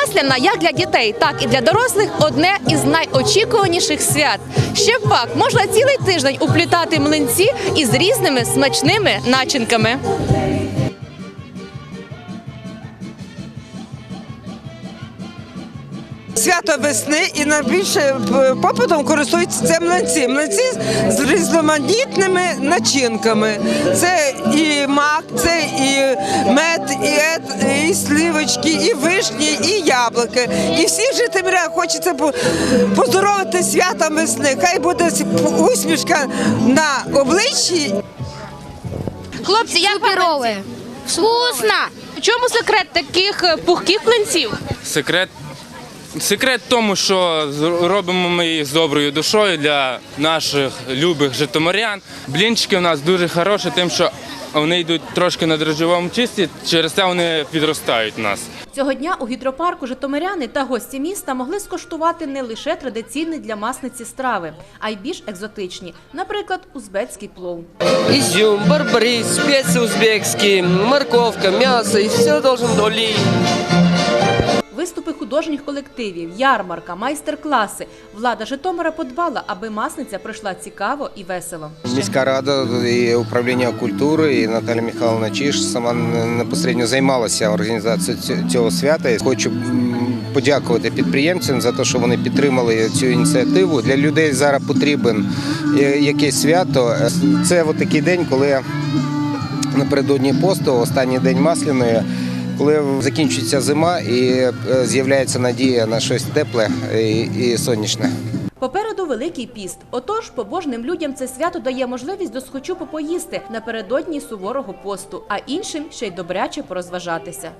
Масляна як для дітей, так і для дорослих одне із найочікуваніших свят. Ще пак можна цілий тиждень уплітати млинці із різними смачними начинками. Свято весни і найбільше е, попитом користуються це млинці. Млинці з різноманітними начинками. Це і мак, це і мед, і, ет- і сливочки, і вишні, і яблуки. І всіх жителів хочеться по- поздоровити святом весни. Хай буде усмішка на обличчі Хлопці, як вам Суперове. Вкусно! В чому секрет таких е, пухких млинців? Секрет. Секрет в тому, що робимо ми їх з доброю душою для наших любих житомирян. Блінчики у нас дуже хороші, тим, що вони йдуть трошки на дрожжовому чисті, через це вони підростають у нас. Цього дня у гідропарку Житомиряни та гості міста могли скуштувати не лише традиційні для масниці страви, а й більш екзотичні, наприклад, узбецький плов. изюм, барбарис, специи узбекские, морковка, мясо и все должен долить. Виступи художніх колективів, ярмарка, майстер-класи. Влада Житомира подбала, аби масниця пройшла цікаво і весело. Міська рада і управління культури, і Наталя Михайловна Чіш сама непосередньо займалася організацією цього свята. Хочу подякувати підприємцям за те, що вони підтримали цю ініціативу. Для людей зараз потрібен е, якесь свято. Це такий день, коли напередодні посту, останній день масляної. Коли закінчується зима і е, з'являється надія на щось тепле і, сонячне. Попереду Великий піст. Отож, побожним людям це свято дає можливість досхочу попоїсти напередодні суворого посту, а іншим ще й добряче порозважатися.